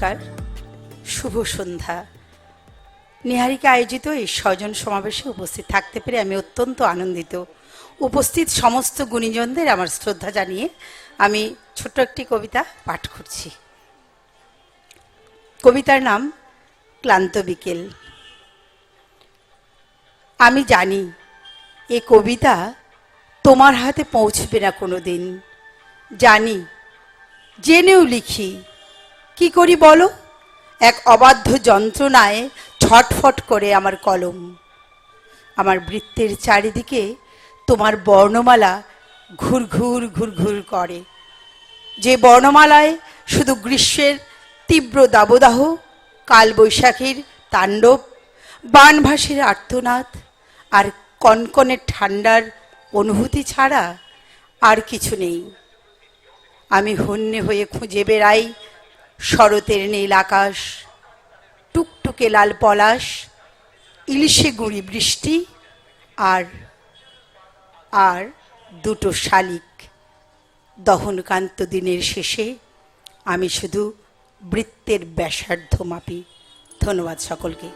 নমস্কার। শুভ সন্ধ্যা। নিহারিকা আয়োজিত এই স্বজন সমাবেশে উপস্থিত থাকতে পেরে আমি অত্যন্ত আনন্দিত। উপস্থিত সমস্ত গুণীজনদের আমার শ্রদ্ধা জানিয়ে আমি ছোট্ট একটি কবিতা পাঠ করছি। কবিতার নাম, ক্লান্ত বিকেল। আমি জানি, এ কবিতা তোমার হাতে পৌঁছবে না কোনো দিন জানি, জেনেও লিখি কি করি বলো? এক অবাধ্য যন্ত্রণায় ছটফট করে আমার কলম। আমার বৃত্তের চারিদিকে তোমার বর্ণমালা ঘুর ঘুর ঘুর ঘুর করে। যে বর্ণমালায় শুধু গ্রীষ্মের তীব্র দাবদাহ, কালবৈশাখীর তাণ্ডব, বানভাসের আর্তনাদ আর কনকনে ঠান্ডার অনুভূতি ছাড়া আর কিছু নেই। আমি হন্যে হয়ে খুঁজে বেড়াই শরতের নীল আকাশ, টুকটুকে লাল পলাশ, ইলিশে গুঁড়ি বৃষ্টি আর আর দুটো শালিক। দহনকান্ত দিনের শেষে আমি শুধু বৃত্তের ব্যাসার্ধ মাপি। ধন্যবাদ সকলকে।